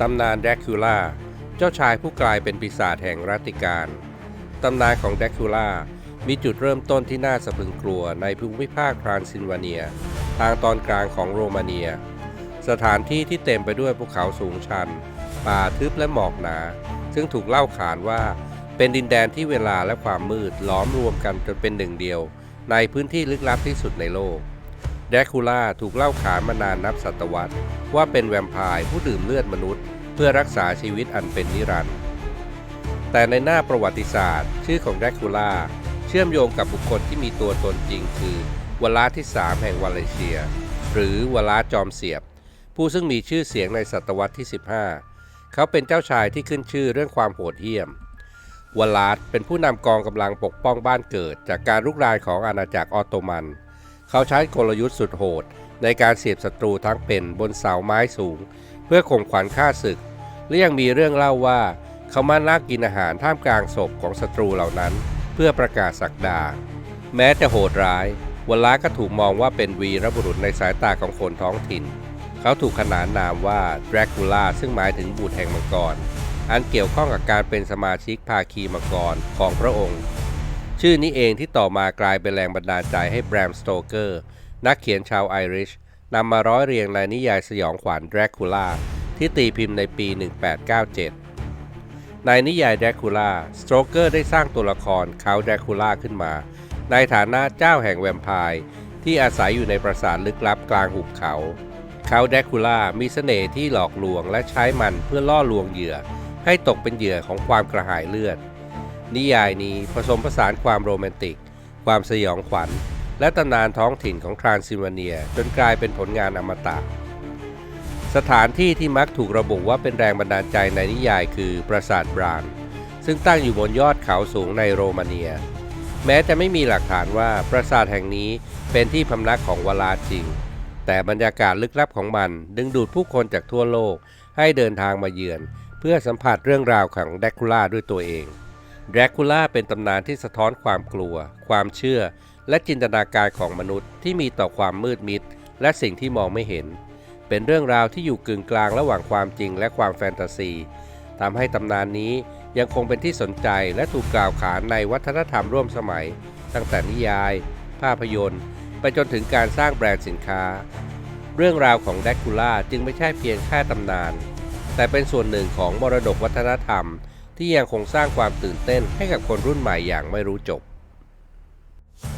ตำนานแดรคูล่า เจ้าชายผู้กลายเป็นปีศาจแห่งรัติการ ตำนานของแดรคูล่า มีจุดเริ่มต้นที่น่าสะพรึงกลัวในภูมิภาคทรานซิลวาเนีย ทางตอนกลางของโรมาเนีย สถานที่ที่เต็มไปด้วยภูเขาสูงชัน ป่าทึบและหมอกหนา ซึ่งถูกเล่าขานว่า เป็นดินแดนที่เวลาและความมืดล้อมรวมกันจนเป็นหนึ่งเดียว ในพื้นที่ลึกลับที่สุดในโลก แดคูล่าถูกเล่าขานมานานนับศตวรรษ ว่าเป็นแวมไพร์ผู้ดื่มเลือดมนุษย์ เพื่อรักษาชีวิตอันเป็นนิรันดร์แต่ในหน้าประวัติศาสตร์ ชื่อของแดคูล่าเชื่อมโยงกับบุคคลที่มีตัวตนจริง คือวลาที่ 3 แห่งวาเลเซีย หรือวลาจอมเสียบ ผู้ซึ่งมีชื่อเสียงในศตวรรษที่ 15 เขาเป็นเจ้าชายที่ขึ้นชื่อเรื่องความโหดเหี้ยมวลาดเป็นผู้นำกองกำลังปกป้องบ้านเกิด จากการลุกรานของอาณาจักรออตโตมัน เขาใช้กลยุทธ์สุดโหด ในการเสียบศัตรูทั้งเป็นบนเสาไม้สูง เพื่อข่มขวัญฆ่าศึก และยังมีเรื่องเล่าว่าเขามานั่งกินอาหารท่ามกลางศพของศัตรูเหล่านั้น เพื่อประกาศสักดา แม้จะโหดร้าย วลาก็ถูกมองว่าเป็นวีรบุรุษในสายตาของคนท้องถิ่น เขาถูกขนานนามว่าแดรกูล่าซึ่งหมายถึงบุตรแห่งมังกรอันเกี่ยวข้องกับการเป็นสมาชิกภาคีมังกรของพระองค์ ชื่อนี้เองที่ต่อมากลายเป็นแรงบันดาลใจให้แบรมสโตเกอร์ นักเขียนชาวไอริชนำมาร้อยเรียงในนิยายสยองขวัญแดรคูล่าที่ตีพิมพ์ในปี 1897 ในนิยายแดรคูล่าสโตเกอร์ได้สร้างตัวละครเขาแดรคูล่าขึ้นมา ในฐานะเจ้าแห่งแวมไพร์ที่อาศัยอยู่ในปราสาทลึกลับกลางหุบเขา เขาแดรคูล่ามีเสน่ห์ที่หลอกลวงและใช้มันเพื่อล่อลวงเหยื่อ ให้ตกเป็นเหยื่อของความกระหายเลือด นิยายนี้ผสมผสานความโรแมนติก ความสยองขวัญ และตำนานท้องถิ่นของทรานซิลวเนียจนกลายเป็นผลงานอมตะ สถานที่ที่มักถูกระบุว่าเป็นแรงบันดาลใจในนิยายคือปราสาทบราน ซึ่งตั้งอยู่บนยอดเขาสูงในโรมาเนีย แม้จะไม่มีหลักฐานว่าปราสาทแห่งนี้เป็นที่พำนักของวลาจริง แต่บรรยากาศลึกลับของมัน ดึงดูดผู้คนจากทั่วโลกให้เดินทางมาเยือน เพื่อสัมผัสเรื่องราวของแดรคูล่าด้วยตัวเอง แดรคูล่าเป็นตำนานที่สะท้อนความกลัว ความเชื่อ และจินตนาการของมนุษย์ที่มีต่อความมืดมิด และสิ่งที่มองไม่เห็น เป็นเรื่องราวที่อยู่กึ่งกลางระหว่างความจริงและความแฟนตาซีทำให้ตำนานนี้ยังคงเป็นที่สนใจและถูกกล่าวขานในวัฒนธรรมร่วมสมัย ตั้งแต่นิยาย ภาพยนตร์ ไปจนถึงการสร้างแบรนด์สินค้า เรื่องราวของแดรคูล่าจึงไม่ใช่เพียงแค่ตำนาน แต่เป็นส่วนหนึ่งของมรดกวัฒนธรรม ที่ยังคงสร้างความตื่นเต้นให้กับคนรุ่นใหม่อย่างไม่รู้จบ